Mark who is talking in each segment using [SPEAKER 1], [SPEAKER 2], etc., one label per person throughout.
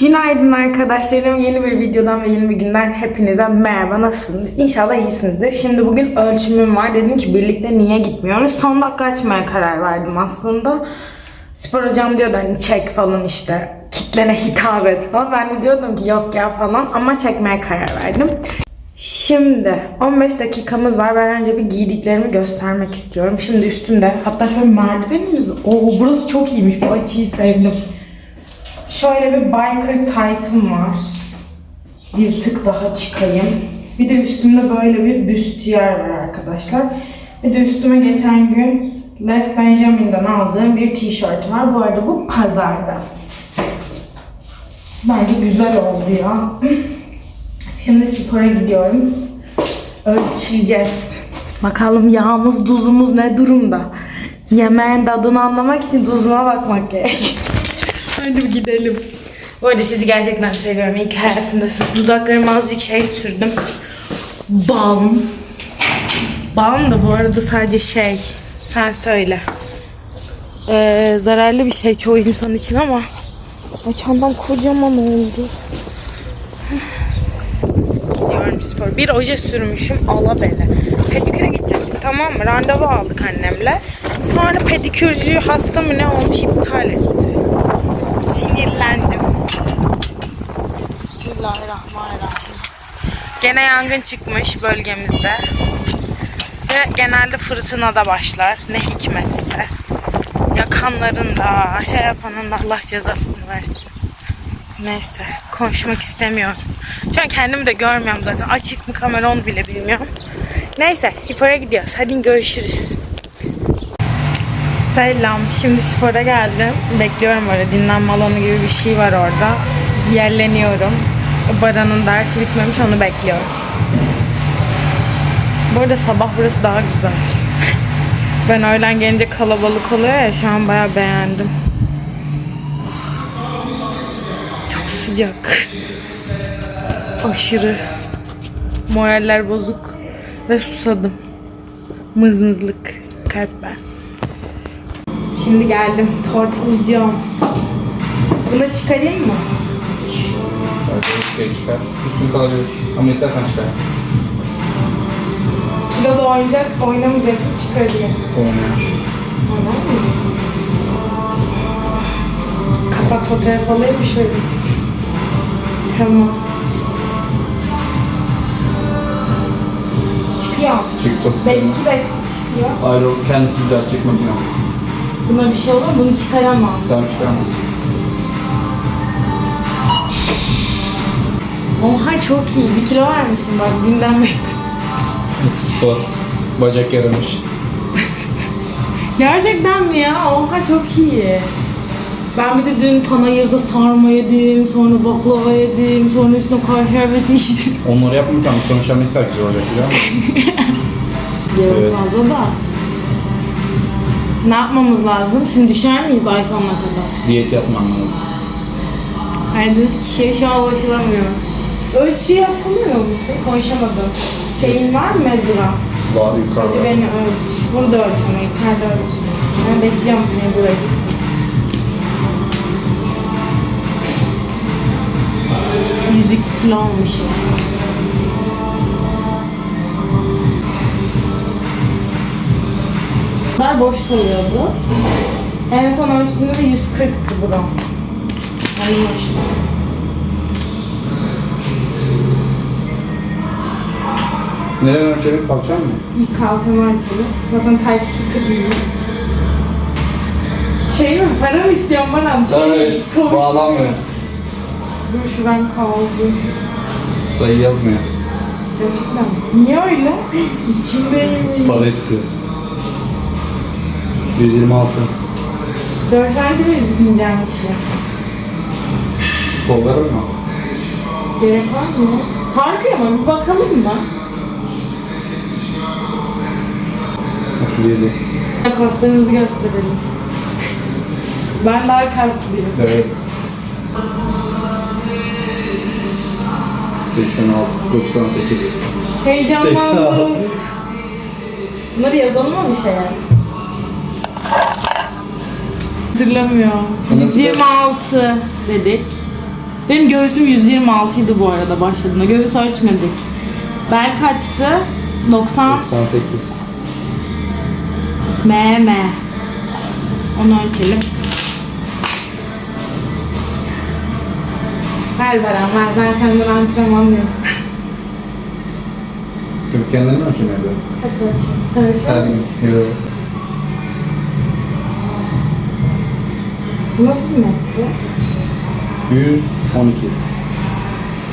[SPEAKER 1] Günaydın arkadaşlarım. Yeni bir videodan ve yeni bir günden hepinize merhaba. Nasılsınız? İnşallah iyisinizdir. Şimdi bugün ölçümüm var. Dedim ki birlikte niye gitmiyoruz? Son dakika açmaya karar verdim aslında. Spor hocam diyordu hani çek falan işte. Kitlene hitap et falan. Ben de diyordum ki yok ya falan ama çekmeye karar verdim. Şimdi 15 dakikamız var. Ben önce bir giydiklerimi göstermek istiyorum. Şimdi üstümde hatta şöyle merdivenimiz. Oo burası çok iyiymiş. Bu açıyı sevdim. Şöyle bir biker tight'ım var. Bir tık daha çıkayım. Bir de üstümde böyle bir büstiyer var arkadaşlar. Bir de üstüme geçen gün Les Benjamin'den aldığım bir tişört var. Bu arada bu pazarda. Bence güzel oldu ya. Şimdi spora gidiyorum. Ölçeceğiz. Bakalım yağımız, tuzumuz ne durumda? Yemeğin tadını anlamak için tuzuna bakmak gerek. Hadi gidelim. Bu arada sizi gerçekten seviyorum. İyi ki hayatımdasınız. Dudaklarıma azıcık şey sürdüm. Balm. Balm da bu arada sadece şey. Sen söyle. Ee, zararlı bir şey çoğu insan için ama Ay çantam kocaman oldu. Gidiyorum spor. Bir oje sürmüşüm. Ala bele. Pediküre gidecektim tamam mı? Randevu aldık annemle. Sonra pedikürcü hasta mı ne olmuş iptal etti. Sinirlendim. Bismillahirrahmanirrahim. Gene yangın çıkmış bölgemizde. Ve genelde fırtına da başlar. Ne hikmetse. Yakanların da, şey yapanın da Allah cezasını versin. Neyse, konuşmak istemiyorum. Şu an kendimi de görmüyorum zaten. Açık mı kamera onu bile bilmiyorum. Neyse, spora gidiyoruz. Hadi görüşürüz. Selam. Şimdi spora geldim. Bekliyorum böyle dinlenme alanı gibi bir şey var orada. Yerleniyorum. Baran'ın dersi bitmemiş onu bekliyorum. Bu arada sabah burası daha güzel. Ben öğlen gelince kalabalık oluyor ya şu an bayağı beğendim. Çok sıcak. Aşırı. Moraller bozuk. Ve susadım. Mızmızlık. Kalp ben. Şimdi geldim. Tortillayacağım. Bunu çıkarayım mı?
[SPEAKER 2] Şey çıkar. Üstün kalabilir. Ama istersen çıkar.
[SPEAKER 1] Kiloda oynayacak, oynamayacaksın çıkarayım.
[SPEAKER 2] Oynar.
[SPEAKER 1] Tamam mı? Kapak fotoğraf alayım mı şöyle? Tamam. Çıkıyor.
[SPEAKER 2] Çıktı.
[SPEAKER 1] 5 kilo eksik çıkıyor.
[SPEAKER 2] Ayrı kendisi düzeltecek makine.
[SPEAKER 1] Buna bir şey olur mu? Bunu çıkaramam.
[SPEAKER 2] Tamam çıkarma.
[SPEAKER 1] Oha çok iyi. Bir kilo vermişsin bak dünden beri.
[SPEAKER 2] Spor. Bacak yaramış.
[SPEAKER 1] Gerçekten mi ya? Oha çok iyi. Ben bir de dün panayırda sarma yedim, sonra baklava yedim, sonra üstüne kar şerbeti içtim.
[SPEAKER 2] Onları yapmasam sonuçta ne kadar güzel olacak biliyor musun?
[SPEAKER 1] Yarın
[SPEAKER 2] Evet.
[SPEAKER 1] fazla da. Ne yapmamız lazım? Şimdi düşer miyiz ay sonuna kadar?
[SPEAKER 2] Diyet yapman lazım.
[SPEAKER 1] Aradığınız kişiye şu an ulaşılamıyor. Ölçü yapamıyor musun? Konuşamadım. Şeyin var mı mezura?
[SPEAKER 2] Var
[SPEAKER 1] Hadi
[SPEAKER 2] yukarıda.
[SPEAKER 1] beni ölç. Burada ölç ama yukarıda ölç. Ben bekliyorum seni buraya. 102 kilo olmuşum. Bunlar boş kalıyordu. En son ölçtüğümde de 140'tı buram. Ay maşallah.
[SPEAKER 2] Nereye ölçelim? Kalçan mı?
[SPEAKER 1] İlk kalçamı açalım. Zaten tayt sıkı değil. Şey mi? Para mı istiyorsun bana? Şey, konuş.
[SPEAKER 2] Bağlanmıyor.
[SPEAKER 1] Dur şuran kaldı.
[SPEAKER 2] Sayı yazmıyor.
[SPEAKER 1] Gerçekten mi? Niye öyle? İçindeyim.
[SPEAKER 2] Para istiyor. 126.
[SPEAKER 1] 4 santim izleyeceğim işi.
[SPEAKER 2] Kollarım mı?
[SPEAKER 1] Gerek var mı? Sarkıyor mu? Bir bakalım mı?
[SPEAKER 2] 37.
[SPEAKER 1] Kaslarınızı gösterelim. Ben daha kaslıyım.
[SPEAKER 2] Evet. 86, 98.
[SPEAKER 1] Heyecanlandım.
[SPEAKER 2] 86.
[SPEAKER 1] Bunları yazalım mı bir şeye? Hatırlamıyorum.
[SPEAKER 2] Nasıl?
[SPEAKER 1] 126 dedik. Benim göğsüm 126 idi bu arada başladığında. Göğüs ölçmedik. Bel kaçtı? 90
[SPEAKER 2] 98.
[SPEAKER 1] M M. Onu ölçelim. Ver Baran ver. Ben senden antrenman.
[SPEAKER 2] Çünkü kendini mi ölçüyorsun evde?
[SPEAKER 1] Hadi ölçelim. Sen ölçer misin?
[SPEAKER 2] Yok.
[SPEAKER 1] Bu nasıl bir metre?
[SPEAKER 2] 112.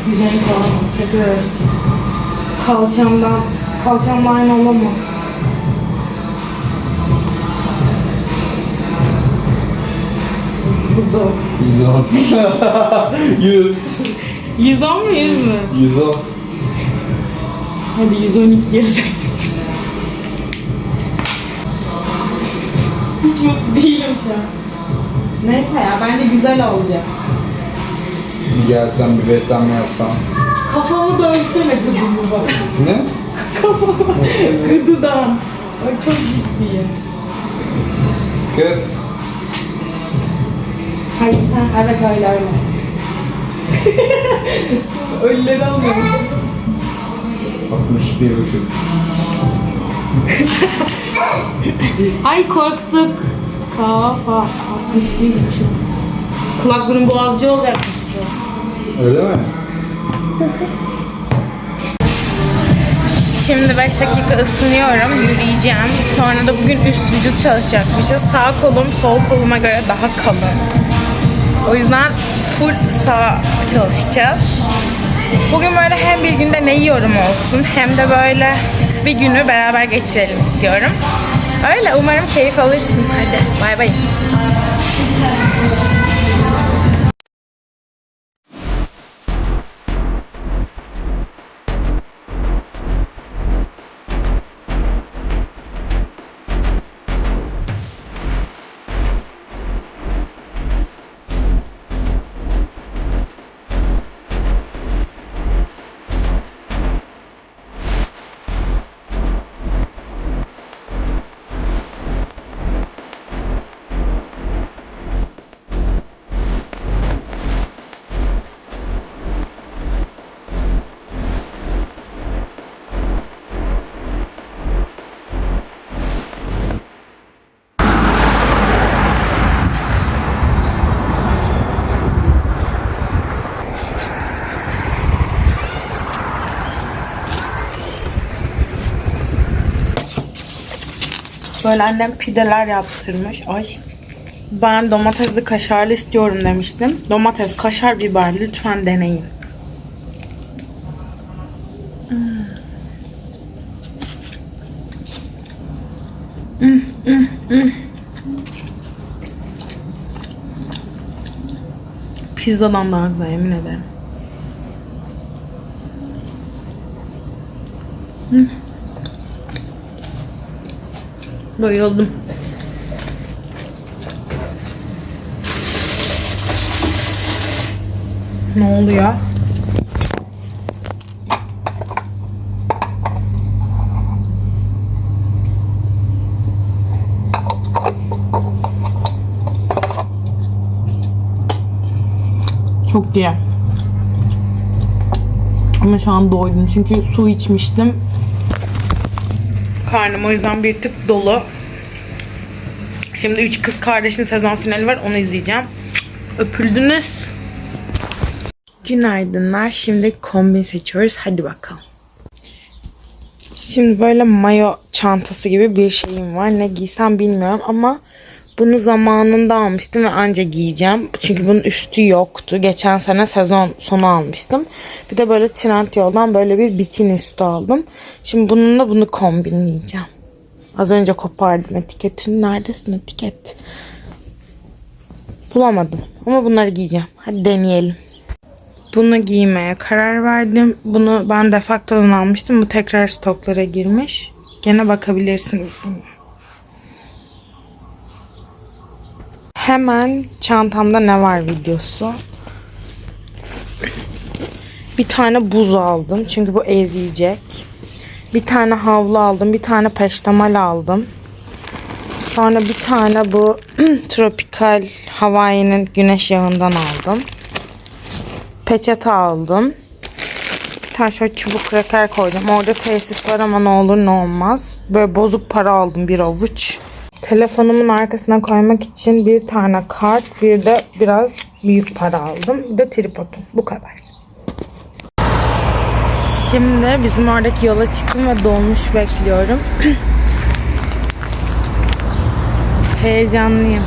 [SPEAKER 1] 112 olamaz. Tekrar ölçeceğiz. Kalçamdan, kalçamla aynı olamaz. Bu da
[SPEAKER 2] 110. 100.
[SPEAKER 1] 110 mu 100 mü?
[SPEAKER 2] 110.
[SPEAKER 1] Hadi 112 yazayım. Hiç mutlu değilim şu an. Neyse ya bence güzel olacak.
[SPEAKER 2] Bir gelsen bir beslenme yapsan.
[SPEAKER 1] Kafamı dönsene gıdımı bak.
[SPEAKER 2] Ne?
[SPEAKER 1] Kafamı gıdıdan. Ay çok ciddiyim.
[SPEAKER 2] Kız.
[SPEAKER 1] Hayır, ha, evet öyle öyle. Ölüleri almıyorum.
[SPEAKER 2] 61 buçuk.
[SPEAKER 1] Ay korktuk. Kafa 61 buçuk. Kulak burun boğazcı olacakmıştı.
[SPEAKER 2] Öyle mi?
[SPEAKER 1] Şimdi 5 dakika ısınıyorum, yürüyeceğim. Sonra da bugün üst vücut çalışacakmışız. Sağ kolum sol koluma göre daha kalın. O yüzden full sağ çalışacağız. Bugün böyle hem bir günde ne yiyorum olsun hem de böyle bir günü beraber geçirelim istiyorum. Öyle umarım keyif alırsın. Hadi bay bay. Böyle annem pideler yaptırmış. Ay. Ben domatesli kaşarlı istiyorum demiştim. Domates, kaşar, biber lütfen deneyin. Hmm, hmm, hmm. Pizzadan daha güzel yemin ederim. Bayıldım. Ne oluyor? Çok iyi. Ama şu an doydum çünkü su içmiştim. Karnım o yüzden bir tık dolu. Şimdi üç kız kardeşin sezon finali var onu izleyeceğim. Öpüldünüz. Günaydınlar. Şimdi kombin seçiyoruz. Hadi bakalım. Şimdi böyle mayo çantası gibi bir şeyim var. Ne giysem bilmiyorum ama bunu zamanında almıştım ve anca giyeceğim. Çünkü bunun üstü yoktu. Geçen sene sezon sonu almıştım. Bir de böyle Trendyol'dan böyle bir bikini üstü aldım. Şimdi bununla bunu kombinleyeceğim. Az önce kopardım etiketini. Neredesin etiket? Bulamadım. Ama bunları giyeceğim. Hadi deneyelim. Bunu giymeye karar verdim. Bunu ben Defacto'dan almıştım. Bu tekrar stoklara girmiş. Gene bakabilirsiniz bunu. Hemen çantamda ne var videosu. Bir tane buz aldım. Çünkü bu eriyecek. Bir tane havlu aldım. Bir tane peştemal aldım. Sonra bir tane bu tropikal Hawaii'nin güneş yağından aldım. Peçete aldım. Bir tane şöyle çubuk kraker koydum. Orada tesis var ama ne olur ne olmaz. Böyle bozuk para aldım bir avuç. Telefonumun arkasına koymak için bir tane kart, bir de biraz büyük para aldım. Bir de tripodum. Bu kadar. Şimdi bizim oradaki yola çıktım ve dolmuş bekliyorum. Heyecanlıyım.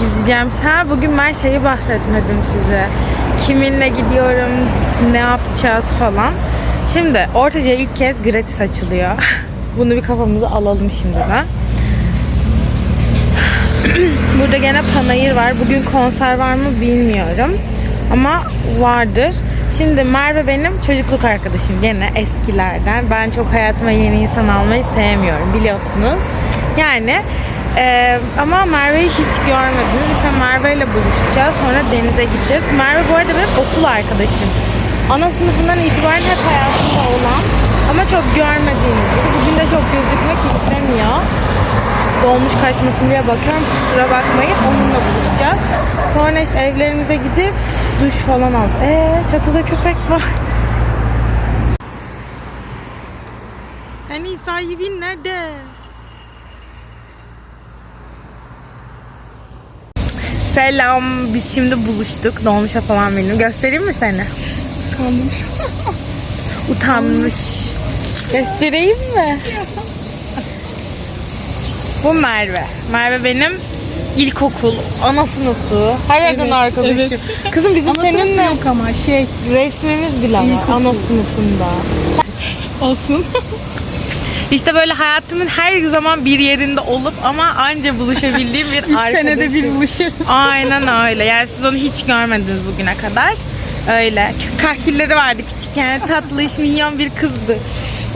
[SPEAKER 1] Yüzeceğim. Ha bugün ben şeyi bahsetmedim size. Kiminle gidiyorum, ne yapacağız falan. Şimdi Ortaca'ya ilk kez gratis açılıyor. Bunu bir kafamıza alalım şimdiden. Burada gene panayır var. Bugün konser var mı bilmiyorum. Ama vardır. Şimdi Merve benim çocukluk arkadaşım gene eskilerden. Ben çok hayatıma yeni insan almayı sevmiyorum biliyorsunuz. Yani eee, ama Merve'yi hiç görmediniz. İşte Merve ile buluşacağız. Sonra denize gideceğiz. Merve bu arada benim okul arkadaşım. Ana sınıfından itibaren hep hayatımda olan ama çok görmediğiniz. Bugün de çok gözükmek istemiyor dolmuş kaçmasın diye bakıyorum. Kusura bakmayın. Onunla buluşacağız. Sonra işte evlerimize gidip duş falan al. Eee çatıda köpek var. Senin sahibin nerede? Selam. Biz şimdi buluştuk. Dolmuşa falan bindim. Göstereyim mi seni? Utanmış. Utanmış. Göstereyim mi? Bu Merve. Merve benim ilkokul, ana sınıfı, her yerden arkadaşım. Kızım bizim seninle
[SPEAKER 3] yok ama şey
[SPEAKER 1] resmimiz bile var ana sınıfında.
[SPEAKER 3] olsun.
[SPEAKER 1] İşte böyle hayatımın her zaman bir yerinde olup ama anca buluşabildiğim bir arkadaşım.
[SPEAKER 3] senede bir buluşuyoruz.
[SPEAKER 1] Aynen öyle. Yani siz onu hiç görmediniz bugüne kadar. Öyle. Kahkilleri vardı küçükken. Tatlı iş minyon bir kızdı.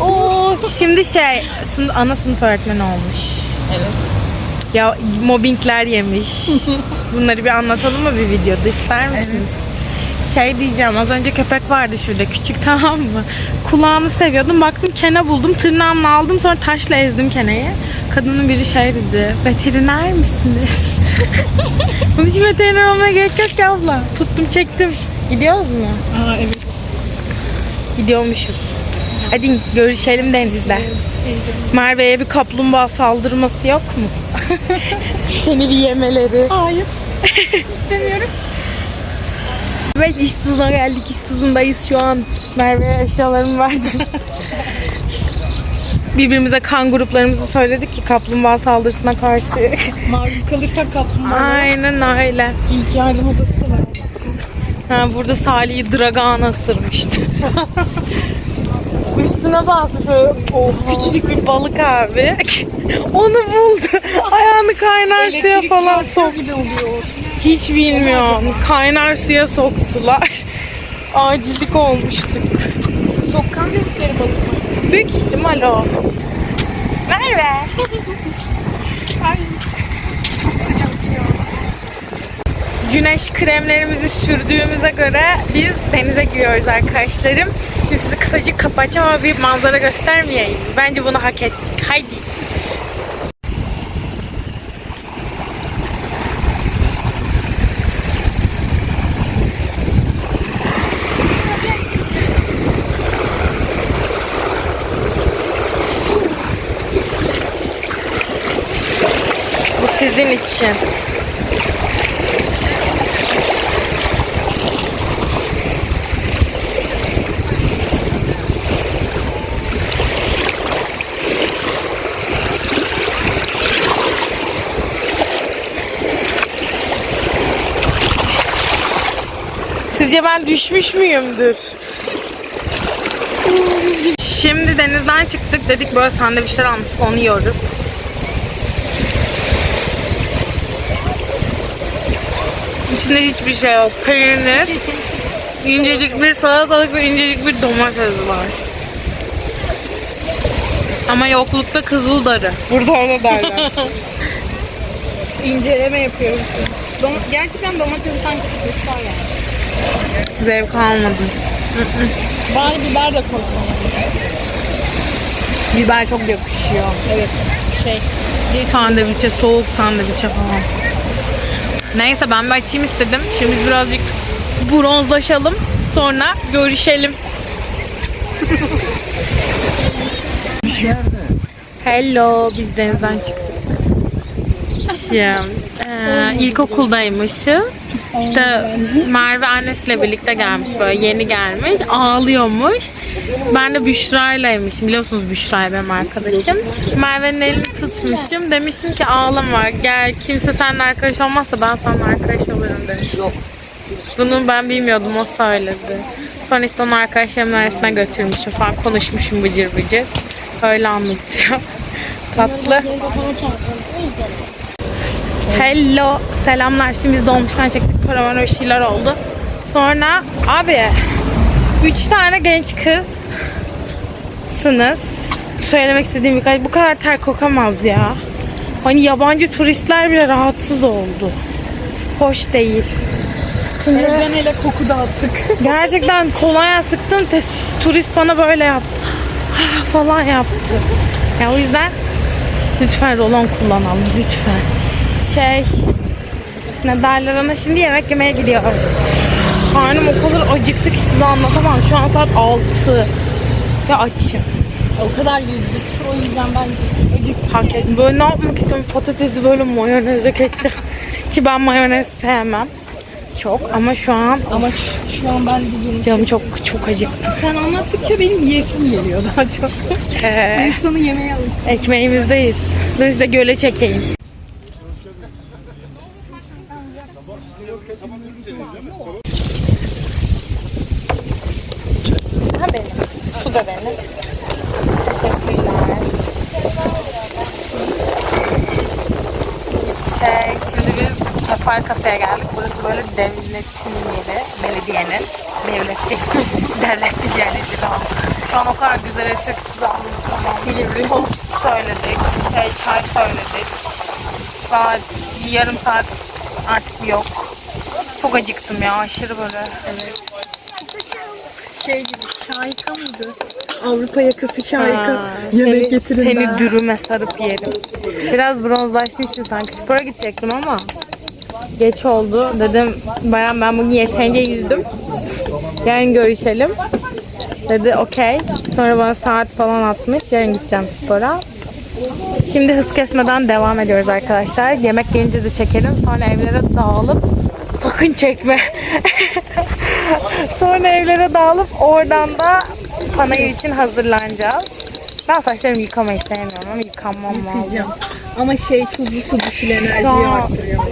[SPEAKER 1] Oo, şimdi şey ana sınıf öğretmeni olmuş.
[SPEAKER 3] Evet.
[SPEAKER 1] Ya mobbingler yemiş. Bunları bir anlatalım mı bir videoda ister misiniz? Şey diyeceğim az önce köpek vardı şurada küçük tamam mı? Kulağını seviyordum baktım kene buldum tırnağımla aldım sonra taşla ezdim keneyi. Kadının biri şey dedi veteriner misiniz? Bunun için veteriner olmaya gerek yok ki abla. Tuttum çektim. Gidiyoruz mu?
[SPEAKER 3] Aa evet.
[SPEAKER 1] Gidiyormuşuz. Hadi görüşelim denizde. Merve'ye bir kaplumbağa saldırması yok mu? Seni bir yemeleri.
[SPEAKER 3] Hayır. İstemiyorum.
[SPEAKER 1] Evet iş tuzuna geldik. İş tuzundayız şu an. Merve'ye eşyalarımı verdim. Birbirimize kan gruplarımızı söyledik ki kaplumbağa saldırısına karşı.
[SPEAKER 3] Maruz kalırsak kaplumbağa.
[SPEAKER 1] Aynen öyle.
[SPEAKER 3] İlk yardım odası da var.
[SPEAKER 1] Ha, burada Salih'i Dragan ısırmıştı. Üstüne bastı şöyle küçücük bir balık abi. Onu buldu. Ayağını kaynar suya falan soktu. Hiç bilmiyorum. Kaynar suya soktular. Acillik olmuştu.
[SPEAKER 3] Sokkan dedikleri balık mı?
[SPEAKER 1] Büyük ihtimal o. Merve. Güneş kremlerimizi sürdüğümüze göre biz denize giriyoruz arkadaşlarım. Şimdi sizi kısacık kapatacağım ama bir manzara göstermeyeyim. Bence bunu hak ettik. Haydi. Bu sizin için. Ben düşmüş müyümdür? Şimdi denizden çıktık dedik böyle sandviçler almıştık onu yiyoruz. İçinde hiçbir şey yok. Peynir, incecik bir salatalık ve incecik bir domates var. Ama yoklukta kızıldarı. Burada öyle derler.
[SPEAKER 3] İnceleme yapıyoruz. Dom Gerçekten domatesin sanki var yani.
[SPEAKER 1] Zevk almadım.
[SPEAKER 3] Bari biber de koysun.
[SPEAKER 1] Biber çok yakışıyor.
[SPEAKER 3] Evet. Şey.
[SPEAKER 1] Sandviçe, soğuk sandviçe falan. Neyse ben bir açayım istedim. Şimdi biz birazcık bronzlaşalım. Sonra görüşelim. Hello, biz denizden çıktık. Şimdi, e, ilkokuldaymışız. İşte Merve annesiyle birlikte gelmiş böyle yeni gelmiş ağlıyormuş. Ben de Büşra'ylaymışım biliyorsunuz Büşra benim arkadaşım. Merve'nin elini tutmuşum demişim ki ağlama gel kimse seninle arkadaş olmazsa ben seninle arkadaş olurum demiş. Bunu ben bilmiyordum o söyledi. Sonra işte onu arkadaşlarımın arasına götürmüşüm falan konuşmuşum bıcır bıcır. Öyle anlatıyor. Tatlı. Hello. Selamlar. Şimdi biz dolmuştan çektik. Paravan öyle şeyler oldu. Sonra abi üç tane genç kızsınız. Söylemek istediğim birkaç. Bu kadar ter kokamaz ya. Hani yabancı turistler bile rahatsız oldu. Hoş değil. Şimdi
[SPEAKER 3] Elden ele koku dağıttık.
[SPEAKER 1] gerçekten kolonya sıktım. Turist bana böyle yaptı. falan yaptı. Ya o yüzden lütfen rolon kullanalım. Lütfen. Şey ne derler ona şimdi yemek yemeye gidiyoruz. Karnım o kadar acıktı ki size anlatamam. Şu an saat 6 ve açım.
[SPEAKER 3] O kadar yüzdük. O yüzden bence acık.
[SPEAKER 1] Hak ettim. Böyle ne yapmak istiyorum? Patatesi böyle mayoneze ketçap. Ki ben mayonez sevmem. Çok ama şu an
[SPEAKER 3] Ama şu, şu an ben de
[SPEAKER 1] canım çok çok acıktı.
[SPEAKER 3] Sen anlattıkça benim yiyesim geliyor daha çok.
[SPEAKER 1] Ee,
[SPEAKER 3] İnsanı yemeğe alın.
[SPEAKER 1] ekmeğimizdeyiz. Dur size göle çekeyim. Ha benim. Su da benim. Teşekkürler. Şey, şimdi biz Kefal Kafe'ye geldik. Burası böyle devletin yeri. Belediyenin. Devlet değil. devletin yeri. ama. Şu an o kadar güzel esiyor ki size anlatamam.
[SPEAKER 3] Silivri.
[SPEAKER 1] Tost söyledik. Şey, çay söyledik. Saat, yarım saat artık yok. Çok acıktım ya aşırı böyle. Evet.
[SPEAKER 3] Şey gibi şahika mıydı? Avrupa yakası şahika. Yemek
[SPEAKER 1] seni,
[SPEAKER 3] getirin
[SPEAKER 1] Seni
[SPEAKER 3] ben.
[SPEAKER 1] dürüme sarıp yerim. Biraz bronzlaşmışım sanki. Spora gidecektim ama geç oldu. Dedim bayan ben bugün yeterince yüzdüm. Yarın görüşelim. Dedi okey. Sonra bana saat falan atmış. Yarın gideceğim spora. Şimdi hız kesmeden devam ediyoruz arkadaşlar. Yemek gelince de çekelim. Sonra evlere dağılıp sakın çekme. Sonra evlere dağılıp oradan da panayır için hazırlanacağız. Ben saçlarımı yıkamayı sevmiyorum ama yıkanmam lazım.
[SPEAKER 3] Ama şey tuzlu su düşün enerjiyi
[SPEAKER 1] an-
[SPEAKER 3] arttırıyor.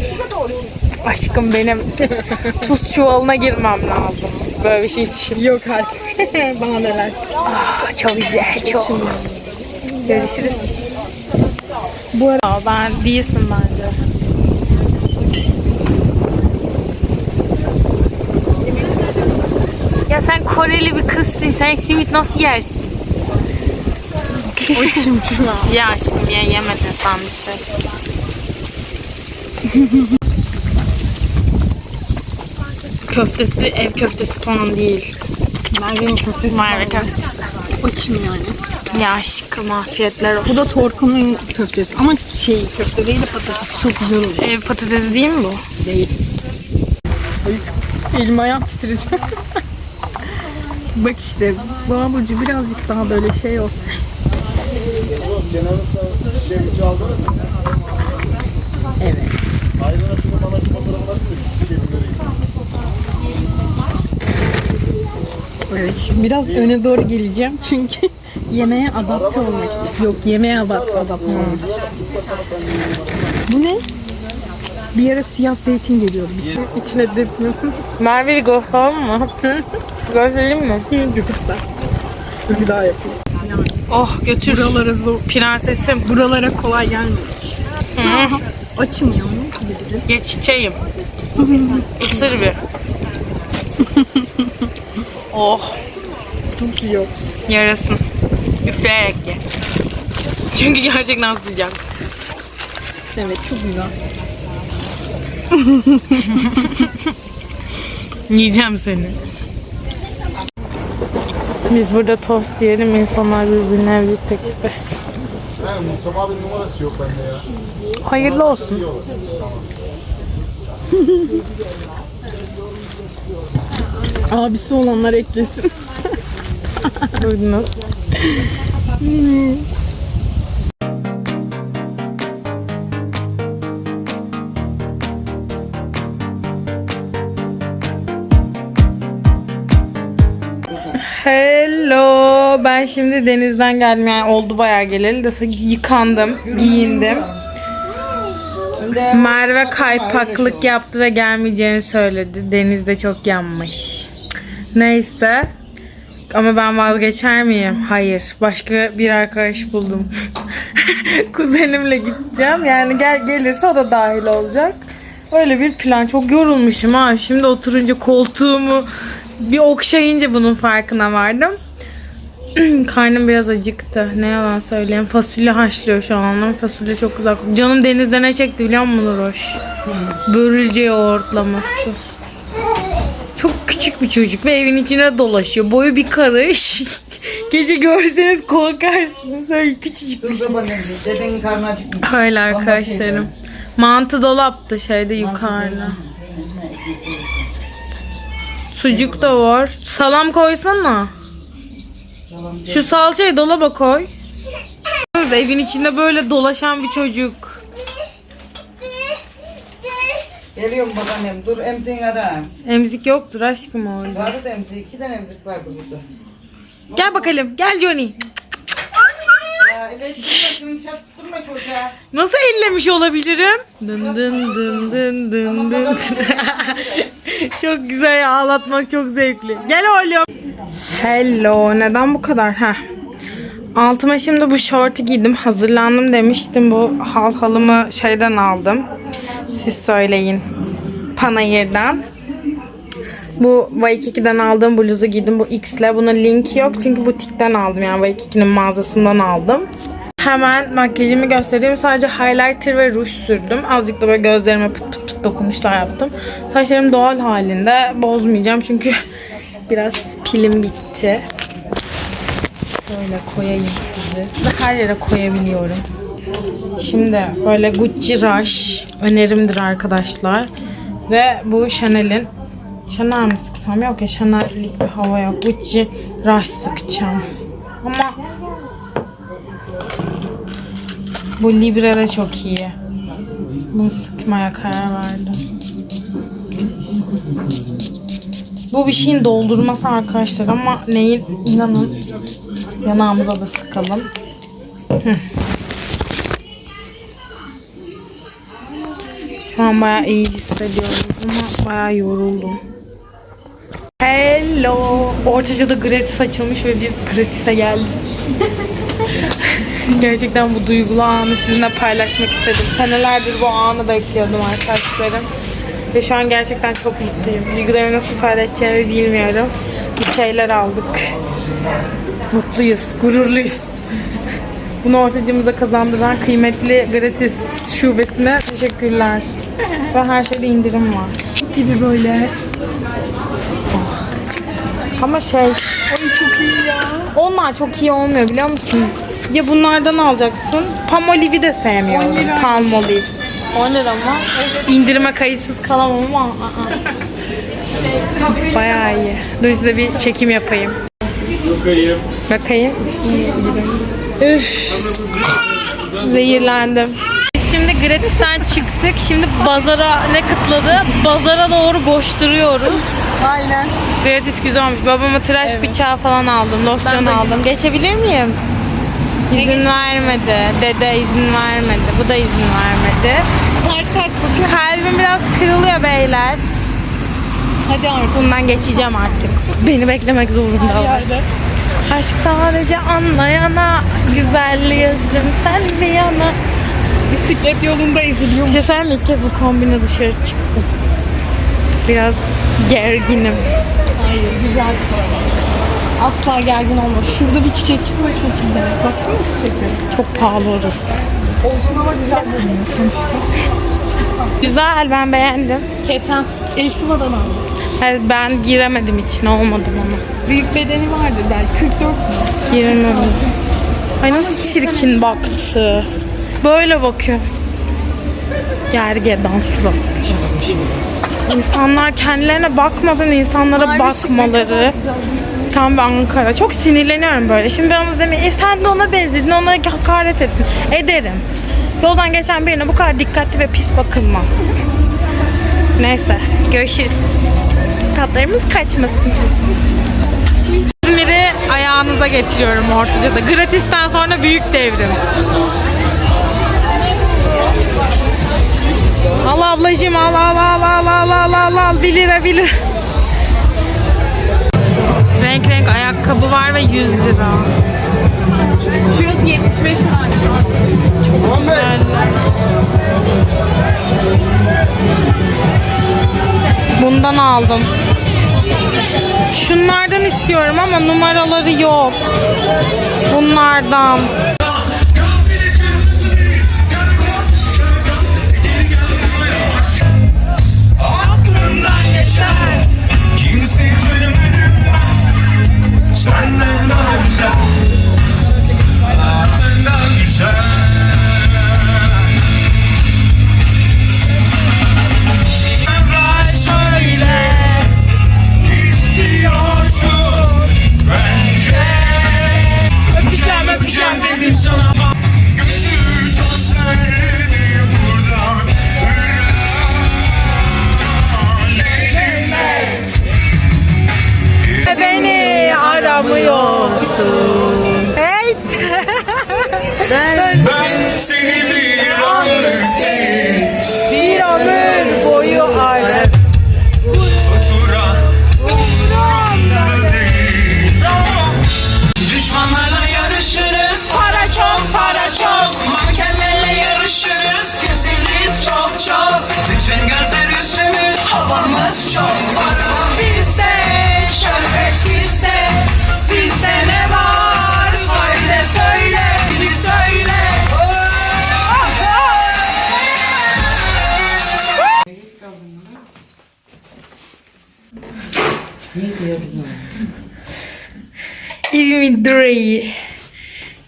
[SPEAKER 1] Aşkım benim tuz çuvalına girmem lazım. Böyle bir şey için.
[SPEAKER 3] Yok artık. Bana neler.
[SPEAKER 1] Ah, çok güzel, çok. Görüşürüz. Bu arada ben değilsin bence. Ya sen Koreli bir kızsın. Sen simit nasıl yersin? ya aşkım ya yemedin sen bir şey. köftesi ev köftesi falan değil.
[SPEAKER 3] Merve'nin köftesi.
[SPEAKER 1] Merve köftesi.
[SPEAKER 3] Açım yani.
[SPEAKER 1] Ya aşkım afiyetler olsun.
[SPEAKER 3] Bu da Torkun'un köftesi. Ama şey köfte değil de patates. Çok güzel oluyor.
[SPEAKER 1] Ev patatesi değil mi bu?
[SPEAKER 3] Değil. Ayağım titreyecek. Bak işte Boğa Burcu birazcık daha böyle şey olsun. Evet. Evet, biraz öne doğru geleceğim çünkü yemeğe adapte olmak için. Yok, yemeğe adapte, adapte olmak için. Bu ne? Bir ara siyah zeytin geliyordu. Bir içine dökmüyorsun.
[SPEAKER 1] Merve'li gösterelim mi? Gösterelim mi?
[SPEAKER 3] Göster. Bir daha yapayım.
[SPEAKER 1] Oh götür.
[SPEAKER 3] Buralara zor.
[SPEAKER 1] Prensesim.
[SPEAKER 3] Buralara kolay gelmiyor.
[SPEAKER 1] Hı.
[SPEAKER 3] Açım ya.
[SPEAKER 1] Ye çiçeğim. Isır bir. oh
[SPEAKER 3] Çok iyi yok.
[SPEAKER 1] yarasın. Üfleyerek ye. Çünkü gerçekten sıcak.
[SPEAKER 3] Evet çok güzel.
[SPEAKER 1] Yiyeceğim seni. Biz burada tost yiyelim insanlar birbirine evlilik teklif etsin.
[SPEAKER 4] Mustafa abinin numarası yok bende ya.
[SPEAKER 1] Hayırlı olsun.
[SPEAKER 3] Abisi olanlar eklesin.
[SPEAKER 1] Duydunuz. Ben şimdi denizden geldim yani oldu bayağı geleli de yıkandım, giyindim. Merve kaypaklık yaptı ve gelmeyeceğini söyledi. Denizde çok yanmış. Neyse. Ama ben vazgeçer miyim? Hayır. Başka bir arkadaş buldum. Kuzenimle gideceğim. Yani gel gelirse o da dahil olacak. Öyle bir plan. Çok yorulmuşum ha. Şimdi oturunca koltuğumu bir okşayınca bunun farkına vardım. Karnım biraz acıktı. Ne yalan söyleyeyim. Fasulye haşlıyor şu an. Fasulye çok güzel. Canım denizde ne çekti biliyor musun Roş? Börülce yoğurtlaması. Çok küçük bir çocuk ve evin içine dolaşıyor. Boyu bir karış. Gece görseniz korkarsınız. Öyle küçücük bir şey.
[SPEAKER 5] Dedenin karnı acıkmış.
[SPEAKER 1] Öyle arkadaşlarım. Mantı dolaptı şeyde yukarıda. Sucuk da var. Salam koysana. Şu salçayı dolaba koy. Burada evin içinde böyle dolaşan bir çocuk.
[SPEAKER 5] Geliyorum babaannem. Dur emziğin ara.
[SPEAKER 1] Emzik yoktur aşkım orada.
[SPEAKER 5] Vardı da emziği. iki tane emzik vardı burada.
[SPEAKER 1] Gel bakalım. Gel Johnny.
[SPEAKER 5] Ya çarptırma çocuğa.
[SPEAKER 1] Nasıl ellemiş olabilirim? Dın dın dın dın dın dın. çok güzel ya, ağlatmak çok zevkli. Gel oğlum. Hello. Neden bu kadar? Heh. Altıma şimdi bu şortu giydim. Hazırlandım demiştim. Bu hal halımı şeyden aldım. Siz söyleyin. Panayır'dan. Bu Waikiki'den aldığım bluzu giydim. Bu X'le. Bunun linki yok. Çünkü butikten aldım. Yani Waikiki'nin mağazasından aldım. Hemen makyajımı göstereyim. Sadece highlighter ve ruj sürdüm. Azıcık da böyle gözlerime pıt pıt pıt dokunuşlar yaptım. Saçlarım doğal halinde. Bozmayacağım çünkü biraz pilim bitti. Böyle koyayım size. Size her yere koyabiliyorum. Şimdi böyle Gucci Rush önerimdir arkadaşlar. Ve bu Chanel'in Chanel mi sıksam? Yok ya Chanel'lik bir hava yok. Gucci Rush sıkacağım. Ama bu Libre de çok iyi. Bunu sıkmaya karar verdim. Bu bir şeyin doldurması arkadaşlar ama neyin inanın yanağımıza da sıkalım. Şu an bayağı iyi hissediyorum ama bayağı yoruldum. Hello. Ortaca'da gratis açılmış ve biz gratis'e geldik. Gerçekten bu duygulu anı sizinle paylaşmak istedim. Senelerdir bu anı bekliyordum arkadaşlarım. Ve şu an gerçekten çok mutluyum. Duygularımı nasıl ifade edeceğimi bilmiyorum. Bir şeyler aldık. Mutluyuz, gururluyuz. Bunu ortacımıza kazandıran kıymetli gratis şubesine teşekkürler. Ve her şeyde indirim var.
[SPEAKER 3] Gibi böyle.
[SPEAKER 1] Ama şey... çok iyi ya. Onlar çok iyi olmuyor biliyor musun? Ya bunlardan alacaksın. Palmolive'i de sevmiyorum. Palmolive. 10 lira mı? İndirime kayıtsız kalamam ama. aa. Bayağı iyi. Dur size bir çekim yapayım. Bakayım. Bakayım. Üf. Zehirlendim. Biz şimdi gratisten çıktık. Şimdi bazara ne kıtladı? Bazara doğru koşturuyoruz.
[SPEAKER 3] Aynen.
[SPEAKER 1] Gratis güzel olmuş. Babama tıraş bıçağı falan aldım. Losyon aldım. Geçebilir miyim? İzin vermedi. Dede izin vermedi. Bu da izin vermedi.
[SPEAKER 3] Ters ters bakıyor.
[SPEAKER 1] Kalbim biraz kırılıyor beyler.
[SPEAKER 3] Hadi artık.
[SPEAKER 1] Bundan geçeceğim artık. Beni beklemek zorundalar. Aşk sadece anlayana, güzelliği özlem sen bir yana.
[SPEAKER 3] Bisiklet yolunda eziliyor.
[SPEAKER 1] Bir şey söyleyeyim mi? İlk kez bu kombine dışarı çıktım. Biraz gerginim.
[SPEAKER 3] Hayır güzel. Asla gergin olma. Şurada bir çiçek var çok güzel. Baksana çiçekleri.
[SPEAKER 1] Çok pahalı orası.
[SPEAKER 3] Olsun ama güzel görünüyor sonuçta.
[SPEAKER 1] Güzel ben beğendim.
[SPEAKER 3] Keten. Elsiva'dan aldım.
[SPEAKER 1] Evet, ben giremedim içine olmadım ama.
[SPEAKER 3] Büyük bedeni vardır belki. 44 mu?
[SPEAKER 1] Giremedim. Ay nasıl çirkin baktı. Böyle bakıyor. Gergedan surat.
[SPEAKER 6] İnsanlar kendilerine bakmadan insanlara bakmaları. Tam bir Ankara. Çok sinirleniyorum böyle. Şimdi ben ona demeyin, e sen de ona benzedin, ona hakaret ettin. Ederim. Yoldan geçen birine bu kadar dikkatli ve pis bakılmaz. Neyse, görüşürüz. Tatlarımız kaçmasın. İzmir'i ayağınıza getiriyorum Ortaca'da. Gratis'ten sonra büyük devrim. Al ablacığım al al al al al al al al 1 lira 1 lira. Renk renk ayakkabı var ve 100 lira.
[SPEAKER 3] Şurası 75 tane.
[SPEAKER 6] Güzel. Bundan aldım. Şunlardan istiyorum ama numaraları yok. Bunlardan.
[SPEAKER 1] 哎
[SPEAKER 6] 呦，three.